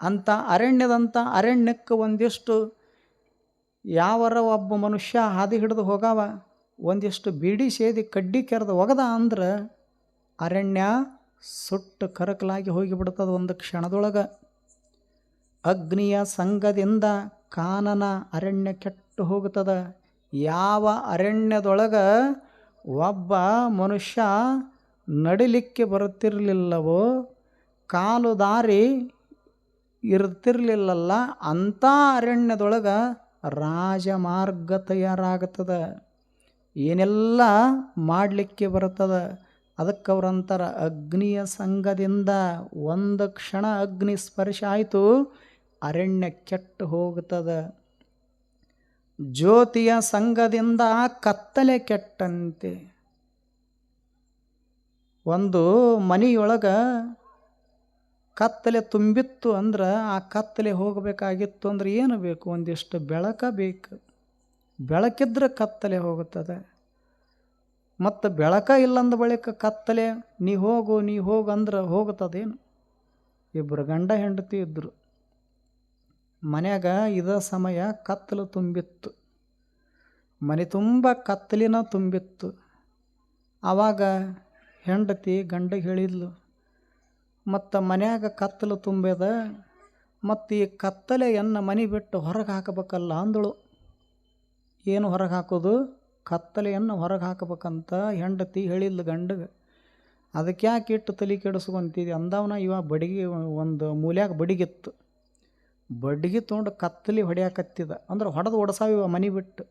ಅಂಥ ಅರಣ್ಯದಂಥ ಅರಣ್ಯಕ್ಕೆ ಒಂದಿಷ್ಟು ಯಾವರ ಒಬ್ಬ ಮನುಷ್ಯ ಹಾದಿ ಹಿಡಿದು ಹೋಗವ, ಒಂದಿಷ್ಟು ಬೀಡಿ ಸೇದಿ ಕಡ್ಡಿ ಕೆರೆದು ಒಗದ ಅಂದ್ರೆ ಅರಣ್ಯ ಸುಟ್ಟು ಕರಕಲಾಗಿ ಹೋಗಿಬಿಡ್ತದೆ ಒಂದು ಕ್ಷಣದೊಳಗೆ. ಅಗ್ನಿಯ ಸಂಘದಿಂದ ಕಾನನ ಅರಣ್ಯ ಕೆಟ್ಟು ಹೋಗುತ್ತದೆ. ಯಾವ ಅರಣ್ಯದೊಳಗೆ ಒಬ್ಬ ಮನುಷ್ಯ ನಡಿಲಿಕ್ಕೆ ಬರುತ್ತಿರಲಿಲ್ಲವೋ, ಕಾಲು ದಾರಿ ಇರ್ತಿರ್ಲಿಲ್ಲಲ್ಲ ಅಂಥ ಅರಣ್ಯದೊಳಗೆ ರಾಜಮಾರ್ಗ ತಯಾರಾಗುತ್ತದೆ ಏನೆಲ್ಲ ಮಾಡಲಿಕ್ಕೆ ಬರುತ್ತದೆ? ಅದಕ್ಕೆ ಅವ್ರಂತಾರ ಅಗ್ನಿಯ ಸಂಘದಿಂದ ಒಂದು ಕ್ಷಣ ಅಗ್ನಿ ಸ್ಪರ್ಶ ಆಯಿತು ಅರಣ್ಯ ಕೆಟ್ಟು ಹೋಗುತ್ತದೆ. ಜ್ಯೋತಿಯ ಸಂಘದಿಂದ ಕತ್ತಲೆ ಕೆಟ್ಟಂತೆ. ಒಂದು ಮನೆಯೊಳಗೆ ಕತ್ತಲೆ ತುಂಬಿತ್ತು ಅಂದ್ರೆ ಆ ಕತ್ತಲೆ ಹೋಗಬೇಕಾಗಿತ್ತು ಅಂದ್ರೆ ಏನು ಬೇಕು? ಒಂದಿಷ್ಟು ಬೆಳಕ ಬೇಕು. ಬೆಳಕಿದ್ರೆ ಕತ್ತಲೆ ಹೋಗುತ್ತದೆ. ಮತ್ತು ಬೆಳಕ ಇಲ್ಲಂದ ಬಳಿಕ ಕತ್ತಲೆ, ನೀ ಹೋಗು ನೀ ಹೋಗು ಅಂದ್ರೆ ಹೋಗುತ್ತದೇನು? ಇಬ್ಬರು ಗಂಡ ಹೆಂಡತಿ ಇದ್ದರು ಮನ್ಯಾಗ ಇದ ಸಮಯ ಕತ್ತಲು ತುಂಬಿತ್ತು. ಮನೆ ತುಂಬ ಕತ್ತಲಿನ ತುಂಬಿತ್ತು. ಆವಾಗ ಹೆಂಡತಿ ಗಂಡಗೆ ಹೇಳಿದ್ಲು ಮತ್ತು ಮನ್ಯಾಗ ಕತ್ತಲು ತುಂಬಿದ ಮತ್ತು ಈ ಕತ್ತಲೆಯನ್ನು ಮನೆ ಬಿಟ್ಟು ಹೊರಗೆ ಹಾಕಬೇಕಲ್ಲ ಅಂದಳು. ಏನು ಹೊರಗೆ ಹಾಕೋದು? ಕತ್ತಲೆಯನ್ನು ಹೊರಗೆ ಹಾಕಬೇಕಂತ ಹೆಂಡತಿ ಹೇಳಿಲ್ಲ ಗಂಡಗೆ. ಅದಕ್ಕೆ ಯಾಕೆ ಇಟ್ಟು ತಲೆ ಕೆಡಿಸ್ಕೊಂತಿದ್ದೆ? ಅಂದವನ ಇವ ಬಡಿಗೆ ಒಂದು ಮೂಲ್ಯಾಗ ಬಡಿಗಿತ್ತು. ಬಡ್ಗಿ ತೊಗೊಂಡು ಕತ್ತಲಿ ಹೊಡ್ಯಾಕತ್ತಿದ. ಅಂದ್ರೆ ಹೊಡೆದು ಓಡಿಸಾವ ಇವ ಮನೆ ಬಿಟ್ಟು.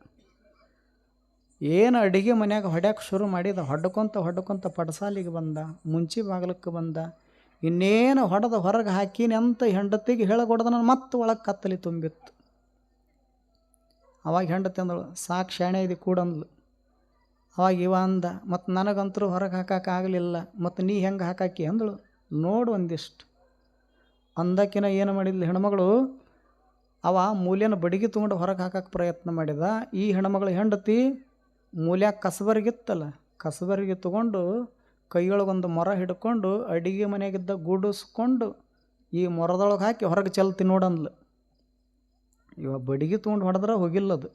ಏನು ಅಡಿಗೆ ಮನ್ಯಾಗ ಹೊಡ್ಯಾಕೆ ಶುರು ಮಾಡಿದ? ಹೊಡ್ಕೊಂತ ಹೊಡ್ಕೊಂತ ಪಡಸಾಲಿಗೆ ಬಂದ, ಮುಂಚಿ ಬಾಗಿಲಕ್ಕೆ ಬಂದ. ಇನ್ನೇನು ಹೊಡೆದು ಹೊರಗೆ ಹಾಕೀನಿ ಅಂತ ಹೆಂಡತಿಗೆ ಹೇಳಗೊಡ್ದ ನಾನು ಮತ್ತೆ ಒಳಗೆ ಕತ್ತಲಿ ತುಂಬಿತ್ತು. ಅವಾಗ ಹೆಂಡತಿ ಅಂದಳು, ಸಾಕು ಶಾಣೆ ಇದು ಕೂಡಂದ್ಲು ಅವಾಗ ಇವ ಅಂದ ಮತ್ತು ನನಗಂತರೂ ಹೊರಗೆ ಹಾಕೋಕ್ಕಾಗಲಿಲ್ಲ ಮತ್ತು ನೀ ಹೆಂಗೆ ಹಾಕಾಕಿ? ಅಂದಳು, ನೋಡು ಒಂದಿಷ್ಟು. ಅಂದಕ್ಕಿನ ಏನು ಮಾಡಿದ್ಲು ಹೆಣ್ಮಗಳು, ಅವ ಮೂಲ್ಯನ ಬಡಿಗೆ ತೊಗೊಂಡು ಹೊರಗೆ ಹಾಕಕ್ಕೆ ಪ್ರಯತ್ನ ಮಾಡಿದ. ಈ ಹೆಣ್ಮಗಳು ಹೆಂಡತಿ ಮೂಲ್ಯ ಕಸಬರಿಗಿತ್ತಲ್ಲ, ಕಸಬರಿಗೆ ತೊಗೊಂಡು ಕೈಯೊಳಗೊಂದು ಮೊರ ಹಿಡ್ಕೊಂಡು ಅಡಿಗೆ ಮನೆಯಾಗಿದ್ದ ಗುಡಿಸ್ಕೊಂಡು ಈ ಮೊರದೊಳಗೆ ಹಾಕಿ ಹೊರಗೆ ಚೆಲ್ತಿ ನೋಡಂದ್ಲು. ಇವ ಬಡಿಗೆ ತೊಗೊಂಡು ಹೊಡೆದ್ರೆ ಹೋಗಿಲ್ಲದು.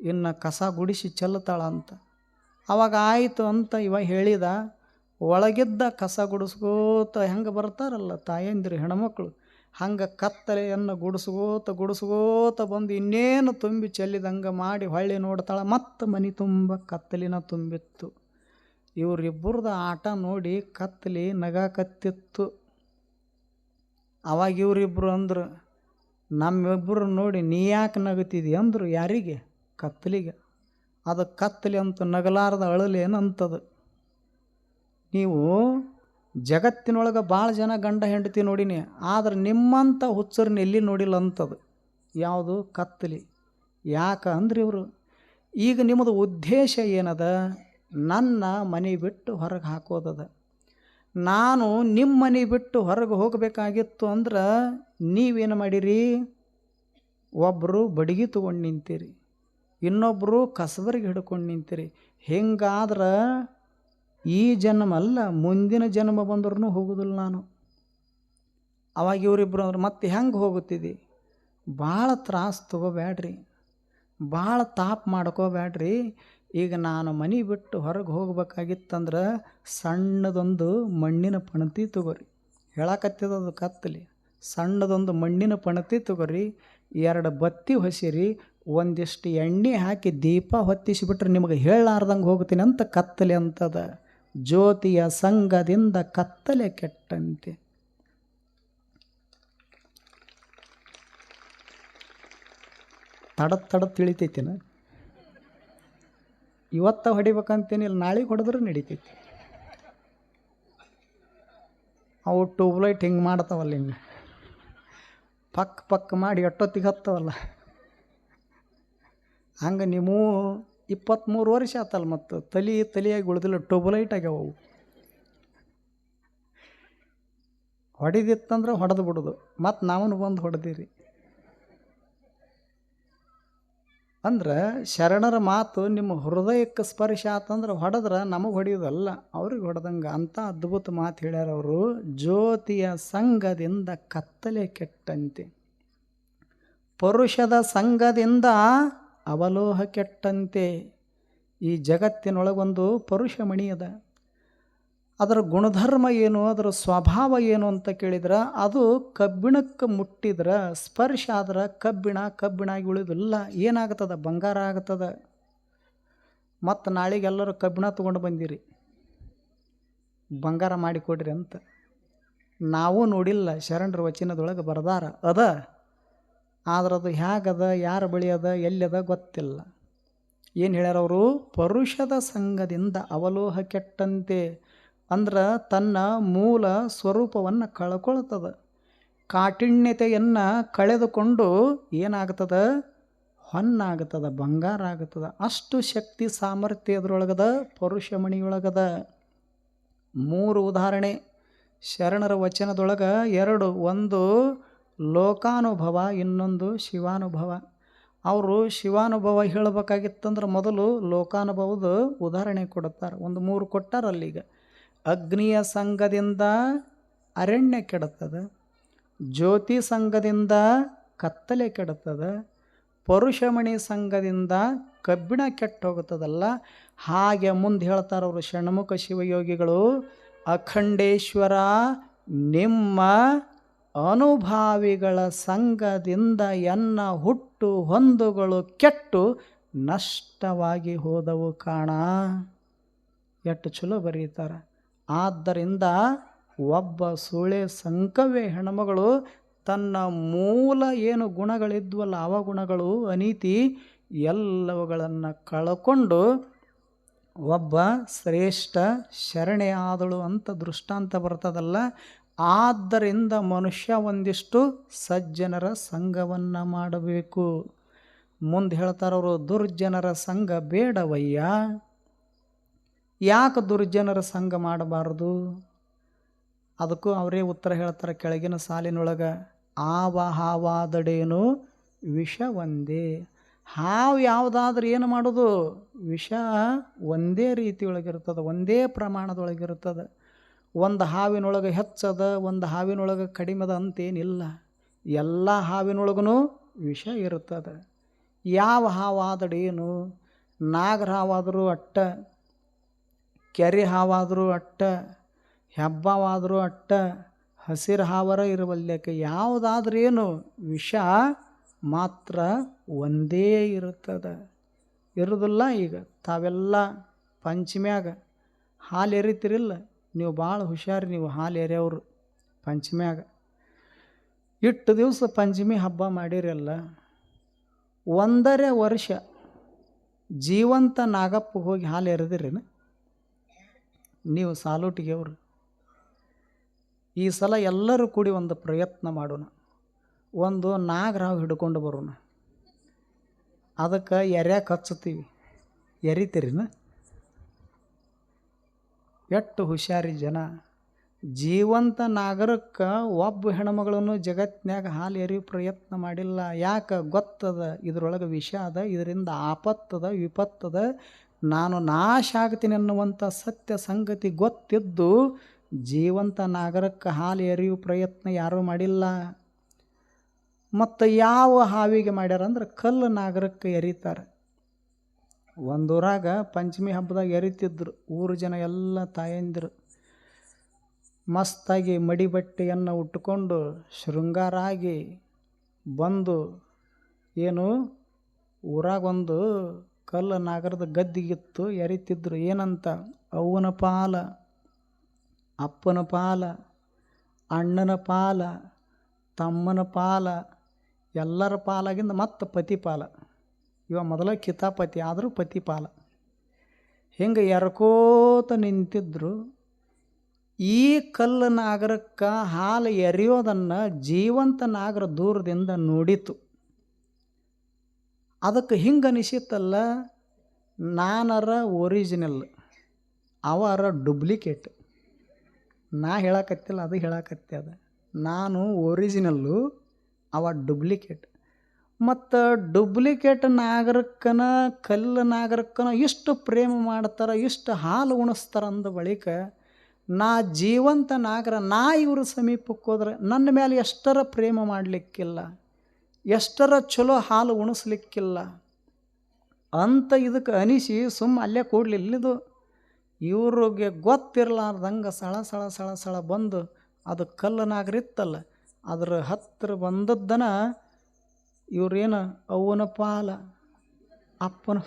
ಇನ್ನು ಕಸ ಗುಡಿಸಿ ಚೆಲ್ತಾಳ ಅಂತ. ಅವಾಗ ಆಯಿತು ಅಂತ ಇವ ಹೇಳಿದ, ಒಳಗಿದ್ದ ಕಸ ಗುಡಿಸ್ಕೋತ ಹೆಂಗೆ ಬರ್ತಾರಲ್ಲ ತಾಯಂದಿರು ಹೆಣ್ಮಕ್ಳು? ಹಂಗೆ ಕತ್ತಲೆಯನ್ನು ಗುಡಿಸ್ಕೋತ ಗುಡಿಸ್ಕೋತ ಬಂದು ಇನ್ನೇನು ತುಂಬಿ ಚೆಲ್ಲಿದಂಗೆ ಮಾಡಿ ಹೊಳ್ಳಿ ನೋಡ್ತಾಳೆ. ಮತ್ತೆ ಮನೆ ತುಂಬ ಕತ್ತಲಿನ ತುಂಬಿತ್ತು. ಇವರಿಬ್ಬರದ ಆಟ ನೋಡಿ ಕತ್ತಲಿ ನಗಾಕತ್ತಿತ್ತು ಅವಾಗ ಇವರಿಬ್ಬರು ಅಂದರು, ನಮ್ಮಿಬ್ಬರು ನೋಡಿ ನೀ ಯಾಕೆ ನಗುತ್ತಿದ್ದಿ ಅಂದರು ಯಾರಿಗೆ? ಕತ್ತಲಿಗೆ ಅದು ಕತ್ತಲಿ ಅಂತ ನಗಲಾರದ ಅಳಲೇನಂತದು ನೀವು ಜಗತ್ತಿನೊಳಗೆ ಭಾಳ ಜನ ಗಂಡ ಹೆಂಡತಿ ನೋಡಿನಿ, ಆದ್ರೆ ನಿಮ್ಮಂಥ ಹುಚ್ಚರನ್ನ ಎಲ್ಲಿ ನೋಡಿಲ್ಲ ಅಂತದು ಯಾವುದು? ಕತ್ತಲಿ ಯಾಕೆ ಅಂದ್ರೆ ಇವರು? ಈಗ ನಿಮ್ಮದು ಉದ್ದೇಶ ಏನದ? ನನ್ನ ಮನೆ ಬಿಟ್ಟು ಹೊರಗೆ ಹಾಕೋದದ. ನಾನು ನಿಮ್ಮ ಮನೆ ಬಿಟ್ಟು ಹೊರಗೆ ಹೋಗಬೇಕಾಗಿತ್ತು ಅಂದ್ರೆ ನೀವೇನು ಮಾಡಿರಿ? ಒಬ್ಬರು ಬಡಗಿ ತೊಗೊಂಡು ನಿಂತೀರಿ. ಇನ್ನೊಬ್ಬರು ಕಸಬರಿಗೆ ಹಿಡ್ಕೊಂಡು ನಿಂತೀರಿ. ಹೆಂಗಾದ್ರೆ ಈ ಜನ್ಮ ಅಲ್ಲ ಮುಂದಿನ ಜನ್ಮ ಬಂದ್ರೂ ಹೋಗೋದಿಲ್ಲ ನಾನು. ಅವಾಗ ಇವರಿಬ್ಬರು ಅಂದ್ರೆ, ಮತ್ತೆ ಹೆಂಗೆ ಹೋಗುತ್ತಿದ್ದಿ ಭಾಳ ತ್ರಾಸು ತೊಗೋಬೇಡ್ರಿ. ಭಾಳ ತಾಪ್ ಮಾಡ್ಕೋಬೇಡ್ರಿ. ಈಗ ನಾನು ಮನೆ ಬಿಟ್ಟು ಹೊರಗೆ ಹೋಗ್ಬೇಕಾಗಿತ್ತಂದ್ರೆ ಸಣ್ಣದೊಂದು ಮಣ್ಣಿನ ಪಣತಿ ತಗೋರಿ. ಹೇಳಕತ್ತಿದದು ಕತ್ತಲಿ. ಸಣ್ಣದೊಂದು ಮಣ್ಣಿನ ಪಣತಿ ತಗೋರಿ. ಎರಡು ಬತ್ತಿ ಹೊಸಿರಿ. ಒಂದಿಷ್ಟು ಎಣ್ಣೆ ಹಾಕಿ ದೀಪ ಹೊತ್ತಿಸಿಬಿಟ್ರೆ ನಿಮಗೆ ಹೇಳಲಾರ್ದಂಗೆ ಹೋಗ್ತೀನಿ ಅಂತ ಕತ್ತಲೆ ಅಂತದ. ಜ್ಯೋತಿಯ ಸಂಘದಿಂದ ಕತ್ತಲೆ ಕೆಟ್ಟಂತೆ. ತಡ ತಡ ತಿಳಿತೈತಿನ? ಇವತ್ತ ಹೊಡಿಬೇಕಂತೇನಿಲ್ಲ, ನಾಳೆಗೆ ಹೊಡೆದ್ರೆ ನಡಿತೈತಿ. ಅವು ಟ್ಯೂಬ್ಲೈಟ್ ಹಿಂಗೆ ಮಾಡ್ತಾವಲ್ಲ ಹಿಂಗೆ. ಪಕ್ ಪಕ್ ಮಾಡಿ ಎಷ್ಟೊತ್ತಿಗೆ ಹತ್ತವಲ್ಲ. ಹಂಗೆ ನೀವು ಇಪ್ಪತ್ತ್ಮೂರು ವರ್ಷ ಆತಲ್ಲ ಮತ್ತು ತಲೆ ತಲೆಯಾಗಿ ಉಳಿದಿಲ್ಲ, ಟ್ಯೂಬ್ಲೈಟ್ ಆಗ್ಯಾವ ಅವು. ಹೊಡೆದಿತ್ತಂದ್ರೆ ಹೊಡೆದು ಬಿಡೋದು. ಮತ್ತು ನಾವನ್ನು ಬಂದು ಹೊಡೆದಿರಿ. ಅಂದ್ರೆ ಶರಣರ ಮಾತು ನಿಮ್ಮ ಹೃದಯಕ್ಕೆ ಸ್ಪರ್ಶ ಆತಂದ್ರೆ ಹೊಡೆದ್ರೆ ನಮಗೆ ಹೊಡೆಯೋದಲ್ಲ, ಅವ್ರಿಗೆ ಹೊಡೆದಂಗೆ. ಅಂಥ ಅದ್ಭುತ ಮಾತು ಹೇಳ್ಯಾರ ಅವರು, ಜ್ಯೋತಿಯ ಸಂಘದಿಂದ ಕತ್ತಲೆ ಕೆಟ್ಟಂತೆ. ಪರುಷದ ಸಂಘದಿಂದ ಅವಲೋಹ ಕೆಟ್ಟಂತೆ. ಈ ಜಗತ್ತಿನೊಳಗೊಂದು ಪುರುಷ ಮಣಿ ಅದ. ಅದರ ಗುಣಧರ್ಮ ಏನು, ಅದರ ಸ್ವಭಾವ ಏನು ಅಂತ ಕೇಳಿದ್ರೆ, ಅದು ಕಬ್ಬಿಣಕ್ಕೆ ಮುಟ್ಟಿದ್ರೆ, ಸ್ಪರ್ಶ ಆದ್ರೆ ಕಬ್ಬಿಣ ಕಬ್ಬಿಣ ಆಗಿ ಉಳಿದಿಲ್ಲ, ಏನಾಗ್ತದ, ಬಂಗಾರ ಆಗ್ತದ. ಮತ್ತು ನಾಳೆಗೆ ಎಲ್ಲರೂ ಕಬ್ಬಿಣ ತೊಗೊಂಡು ಬಂದಿರಿ, ಬಂಗಾರ ಮಾಡಿಕೊಡ್ರಿ ಅಂತ. ನಾವು ನೋಡಿಲ್ಲ, ಶರಣರ ವಚನದೊಳಗೆ ಬರ್ದಾರ, ಅದ. ಆದ್ರೆ ಅದು ಹೇಗದ ಯಾರ ಬಳಿ ಅದ ಗೊತ್ತಿಲ್ಲ. ಏನು ಹೇಳ್ಯಾರವರು ಪರುಷದ ಸಂಘದಿಂದ ಅವಲೋಹ ಕೆಟ್ಟಂತೆ ಅಂದ್ರೆ ತನ್ನ ಮೂಲ ಸ್ವರೂಪವನ್ನು ಕಳ್ಕೊಳ್ತದ. ಕಾಠಿಣ್ಯತೆಯನ್ನು ಕಳೆದುಕೊಂಡು ಏನಾಗ್ತದೆ? ಹೊನ್ನಾಗ್ತದ, ಬಂಗಾರ ಆಗ್ತದ. ಅಷ್ಟು ಶಕ್ತಿ ಸಾಮರ್ಥ್ಯ ಅದರೊಳಗದ ಪರುಷಮಣಿಯೊಳಗದ. ಮೂರು ಉದಾಹರಣೆ. ಶರಣರ ವಚನದೊಳಗೆ ಎರಡು, ಒಂದು, ಲೋಕಾನುಭವ, ಇನ್ನೊಂದು ಶಿವಾನುಭವ. ಅವರು ಶಿವಾನುಭವ ಹೇಳಬೇಕಾಗಿತ್ತಂದ್ರೆ ಮೊದಲು ಲೋಕಾನುಭವದ ಉದಾಹರಣೆ ಕೊಡುತ್ತಾರೆ ಒಂದು ಮೂರು ಕೊಟ್ಟಾರ ಅಲ್ಲಿಗ ಅಗ್ನಿಯ ಸಂಘದಿಂದ ಅರಣ್ಯ ಕೆಡುತ್ತದೆ ಜ್ಯೋತಿ ಸಂಘದಿಂದ ಕತ್ತಲೆ ಕೆಡುತ್ತದೆ ಪರುಷಮಣಿ ಸಂಘದಿಂದ ಕಬ್ಬಿಣ ಕೆಟ್ಟು ಹೋಗುತ್ತದಲ್ಲ ಹಾಗೆ ಮುಂದೆ ಹೇಳ್ತಾರೆ ಅವರು ಷಣ್ಮುಖ ಶಿವಯೋಗಿಗಳು, ಅಖಂಡೇಶ್ವರ, ನಿಮ್ಮ ಅನುಭಾವಿಗಳ ಸಂಘದಿಂದ ಎನ್ನ ಹುಟ್ಟು ಹೊಂದುಗಳು ಕೆಟ್ಟು ನಷ್ಟವಾಗಿ ಹೋದವು ಕಾಣ. ಎಷ್ಟು ಚಲೋ ಬರೀತಾರೆ. ಆದ್ದರಿಂದ ಒಬ್ಬ ಸುಳೆ ಸಂಕವೇ ಹೆಣ್ಮಗಳು ತನ್ನ ಮೂಲ ಏನು ಗುಣಗಳಿದ್ವಲ್ಲ ಅವ ಗುಣಗಳು, ಅನೀತಿ ಎಲ್ಲವುಗಳನ್ನು ಕಳ್ಕೊಂಡು ಒಬ್ಬ ಶ್ರೇಷ್ಠ ಶರಣೆ ಆದಳು ಅಂತ ದೃಷ್ಟಾಂತ ಬರ್ತದಲ್ಲ. ಆದ್ದರಿಂದ ಮನುಷ್ಯ ಒಂದಿಷ್ಟು ಸಜ್ಜನರ ಸಂಘವನ್ನು ಮಾಡಬೇಕು. ಮುಂದೆ ಹೇಳ್ತಾರವರು, ದುರ್ಜನರ ಸಂಘ ಬೇಡವಯ್ಯ. ಯಾಕೆ ದುರ್ಜನರ ಸಂಘ ಮಾಡಬಾರದು? ಅದಕ್ಕೂ ಅವರೇ ಉತ್ತರ ಹೇಳ್ತಾರೆ ಕೆಳಗಿನ ಸಾಲಿನೊಳಗೆ, ಆವ ಹಾವಾದಡೇನು ವಿಷ ಒಂದೇ. ಹಾವು ಯಾವುದಾದ್ರೂ ಏನು ಮಾಡೋದು? ವಿಷ ಒಂದೇ ರೀತಿಯೊಳಗಿರ್ತದೆ, ಒಂದೇ ಪ್ರಮಾಣದೊಳಗಿರ್ತದೆ. ಒಂದು ಹಾವಿನೊಳಗೆ ಹೆಚ್ಚದ, ಒಂದು ಹಾವಿನೊಳಗೆ ಕಡಿಮೆದ ಅಂತೇನಿಲ್ಲ. ಎಲ್ಲ ಹಾವಿನೊಳಗೂ ವಿಷ ಇರುತ್ತದೆ ಯಾವ ಹಾವಾದಡೇನು? ನಾಗರ ಹಾವಾದರೂ ಅಟ್ಟ ಕೆರೆ ಹಾವಾದರೂ ಅಟ್ಟ, ಹೆಬ್ಬವಾದರೂ ಅಟ್ಟ, ಹಸಿರು ಹಾವರ ಇರುವಲ್ಯಕ್ಕೆ ಯಾವುದಾದ್ರೇನು ವಿಷ ಮಾತ್ರ ಒಂದೇ ಇರುತ್ತದೆ. ಇರುವುದಿಲ್ಲ ಈಗ. ತಾವೆಲ್ಲ ಪಂಚಮ್ಯಾಗ ಹಾಲು ಎರಿತಿರಿಲ್ಲ. ನೀವು ಭಾಳ ಹುಷಾರು, ನೀವು ಹಾಲು ಎರೆಯವರು ಪಂಚಮ್ಯಾಗ. ಇಟ್ಟು ದಿವಸ ಪಂಚಮಿ ಹಬ್ಬ ಮಾಡಿರಲ್ಲ. ಒಂದರೆ ವರ್ಷ ಜೀವಂತ ನಾಗಪ್ಪ ಹೋಗಿ ಹಾಲು ಎರೆದಿರೇನು? ನೀವು ಸಾಲೂಟಿಗೆ ಅವರು ಈ ಸಲ ಎಲ್ಲರೂ ಕೂಡಿ ಒಂದು ಪ್ರಯತ್ನ ಮಾಡೋಣ. ಒಂದು ನಾಗರಾವ್ ಹಿಡ್ಕೊಂಡು ಬರೋಣ. ಅದಕ್ಕೆ ಎರ್ಯಾಕ ಹಚ್ಚುತ್ತೀವಿ. ಎರಿತೀರಿನ? ಎಷ್ಟು ಹುಷಾರಿ ಜನ. ಜೀವಂತ ನಾಗರಕ್ಕೆ ಒಬ್ಬ ಹೆಣ್ಮಗಳನ್ನು ಜಗತ್ತಿನಾಗ ಹಾಲು ಎರಿಯೋ ಪ್ರಯತ್ನ ಮಾಡಿಲ್ಲ. ಯಾಕೆ ಗೊತ್ತದ? ಇದರೊಳಗೆ ವಿಷ ಅದ, ಇದರಿಂದ ಆಪತ್ತದ, ವಿಪತ್ತದ ನಾನು ನಾಶ ಆಗ್ತೀನಿ ಅನ್ನುವಂಥ ಸತ್ಯ ಸಂಗತಿ ಗೊತ್ತಿದ್ದು ಜೀವಂತ ನಾಗರಕ್ಕೆ ಹಾಲು ಎರೆಯುವ ಪ್ರಯತ್ನ ಯಾರೂ ಮಾಡಿಲ್ಲ. ಮತ್ತು ಯಾವ ಹಾವಿಗೆ ಮಾಡ್ಯಾರ ಅಂದ್ರೆ ಕಲ್ಲು ನಾಗರಕ್ಕೆ ಎರಿತಾರೆ. ಒಂದೂರಾಗ ಪಂಚಮಿ ಹಬ್ಬದಾಗ ಎರಿತಿದ್ರು, ಊರು ಜನ ಎಲ್ಲ ತಾಯಂದಿರು. ಮಸ್ತಾಗಿ ಮಡಿ ಬಟ್ಟೆಯನ್ನು ಉಟ್ಕೊಂಡು ಶೃಂಗಾರ ಆಗಿ ಬಂದು ಏನು ಊರಾಗೊಂದು ಕಲ್ಲು ನಾಗರದ ಗದ್ದಿಗಿತ್ತು ಎರಿತಿದ್ರು. ಏನಂತ? ಅವ್ವನ ಪಾಲ, ಅಪ್ಪನ ಪಾಲ, ಅಣ್ಣನ ಪಾಲ, ತಮ್ಮನ ಪಾಲ, ಎಲ್ಲರ ಪಾಲಾಗಿಂದ ಮತ್ತು ಪತಿ ಪಾಲ. ಇವ ಮೊದಲ ಕಿತಾಪತಿ, ಆದರೂ ಪತಿ ಪಾಲ. ಹಿಂಗೆ ಎರಕೋತ ನಿಂತಿದ್ರು. ಈ ಕಲ್ಲು ನಾಗರಕ್ಕ ಹಾಲು ಎರೆಯೋದನ್ನು ಜೀವಂತ ನಾಗರ ದೂರದಿಂದ ನೋಡಿತು. ಅದಕ್ಕೆ ಹಿಂಗೆ ಅನಿಸಿತ್ತಲ್ಲ, ನಾನರ ಒರಿಜಿನಲ್ ಅವರ ಡುಪ್ಲಿಕೇಟ್ ನಾ ಹೇಳಕತ್ತಿಲ್ಲ, ಅದು ಹೇಳಕತ್ತೆ ಅದು. ನಾನು ಒರಿಜಿನಲ್ಲು ಅವ ಡುಪ್ಲಿಕೇಟ್ ಮತ್ತು ಡುಪ್ಲಿಕೇಟ್ ನಾಗರಕ್ಕನ, ಕಲ್ಲು ನಾಗರಿಕನ ಇಷ್ಟು ಪ್ರೇಮ ಮಾಡ್ತಾರೆ, ಇಷ್ಟು ಹಾಲು ಉಣಿಸ್ತಾರೆ ಅಂದ ಬಳಿಕ, ನಾ ಜೀವಂತ ನಾಗರ, ನಾ ಇವ್ರ ಸಮೀಪಕ್ಕೆ ಹೋದ್ರೆ ನನ್ನ ಮೇಲೆ ಎಷ್ಟರ ಪ್ರೇಮ ಮಾಡಲಿಕ್ಕಿಲ್ಲ. ಎಷ್ಟರ ಚಲೋ ಹಾಲು ಉಣಿಸ್ಲಿಕ್ಕಿಲ್ಲ. ಅಂತ ಇದಕ್ಕೆ ಅನಿಸಿ ಸುಮ್ಮ ಅಲ್ಲೇ ಕೂಡ್ಲಿಲ್ಲ ಇದು. ಇವ್ರಿಗೆ ಗೊತ್ತಿರಲಾರ್ದಂಗೆ ಸಳ ಸಳ ಸಳ ಸಳ ಬಂದು ಅದು ಕಲ್ಲು ನಾಗರಿತ್ತಲ್ಲ ಅದ್ರ ಹತ್ತಿರ ಬಂದದ್ದನ ಇವ್ರೇನು ಅವ್ವನ ಪಾಲ, ಅಪ್ಪನ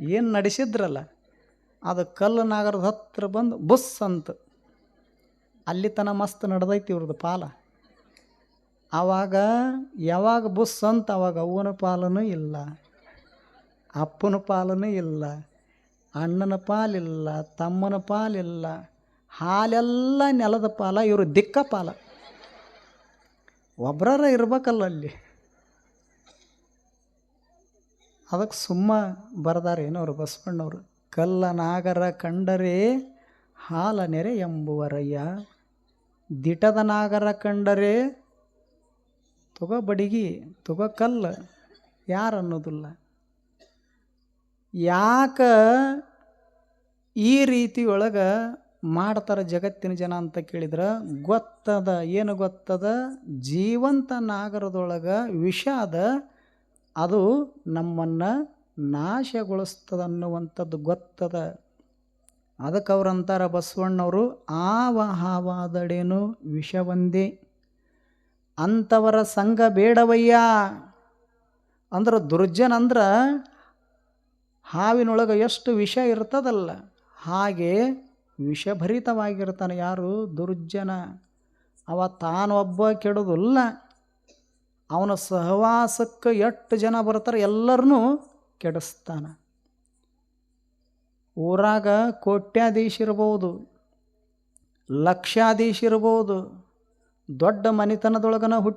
ಏನು ನಡೆಸಿದ್ರಲ್ಲ. ಅದು ಕಲ್ಲು ನಾಗರದ ಹತ್ತಿರ ಬಂದು ಬುಸ್ ಅಂತ. ಅಲ್ಲಿ ತನ ಮಸ್ತ್ ನಡೆದೈತಿ ಇವ್ರದ್ದು ಪಾಲ. ಆವಾಗ ಯಾವಾಗ ಬುಸ್ ಅಂತ ಅವಾಗ ಅವ್ವನ ಪಾಲನೂ ಇಲ್ಲ, ಅಪ್ಪನ ಪಾಲನೂ ಇಲ್ಲ, ಅಣ್ಣನ ಪಾಲಿಲ್ಲ, ತಮ್ಮನ ಪಾಲಿಲ್ಲ, ಹಾಲೆಲ್ಲ ನೆಲದ ಪಾಲ, ಇವರು ದಿಕ್ಕ ಪಾಲ. ಒಬ್ರರ ಇರ್ಬೇಕಲ್ಲ ಅಲ್ಲಿ. ಅದಕ್ಕೆ ಸುಮ್ಮ ಬರ್ದಾರೆ ಅವರು ಬಸವಣ್ಣವರು. ಕಲ್ಲ ನಾಗರ ಕಂಡರೆ ಹಾಲ ನೆರೆ ಎಂಬುವರಯ್ಯ. ದಿಟದ ನಾಗರ ಕಂಡರೆ ತುಗ ಬಡಿಗಿ, ತುಗ ಕಲ್ಲ, ಯಾರು ಅನ್ನೋದಿಲ್ಲ. ಯಾಕ ಈ ರೀತಿ ಒಳಗೆ ಮಾಡ್ತಾರೆ ಜಗತ್ತಿನ ಜನ ಅಂತ ಕೇಳಿದ್ರೆ, ಗೊತ್ತದ, ಏನು ಗೊತ್ತದ? ಜೀವಂತ ನಾಗರದೊಳಗೆ ವಿಷ ಅದ, ಅದು ನಮ್ಮನ್ನು ನಾಶಗೊಳಿಸ್ತದ ಅನ್ನುವಂಥದ್ದು ಗೊತ್ತದ. ಅದಕ್ಕೆ ಅವ್ರಂತಾರೆ ಬಸವಣ್ಣವರು, ಆವ ಹಾವಾದಡೇನು ವಿಷ ಒಂದೇ. ಅಂಥವರ ಸಂಘ ಬೇಡವಯ್ಯ. ಅಂದ್ರೆ ದುರ್ಜನ ಅಂದ್ರೆ ಹಾವಿನೊಳಗೆ ಎಷ್ಟು ವಿಷ ಇರ್ತದಲ್ಲ, ಹಾಗೆ ವಿಷಭರಿತವಾಗಿರ್ತಾನೆ ಯಾರು? ದುರ್ಜನ. ಅವ ತಾನೊಬ್ಬ ಕೆಡೋದಿಲ್ಲ. ಅವನ ಸಹವಾಸಕ್ಕೆ ಎಷ್ಟು ಜನ ಬರ್ತಾರೆ ಎಲ್ಲರನ್ನೂ ಕೆಡಿಸ್ತಾನೆ. ಊರಾಗ ಕೋಟ್ಯಾಧೀಶ ಇರ್ಬೋದು, ಲಕ್ಷಾಧೀಶ ಇರ್ಬೋದು ದೊಡ್ಡ ಮನೆತನದೊಳಗನ ಹುಟ್ಟಿ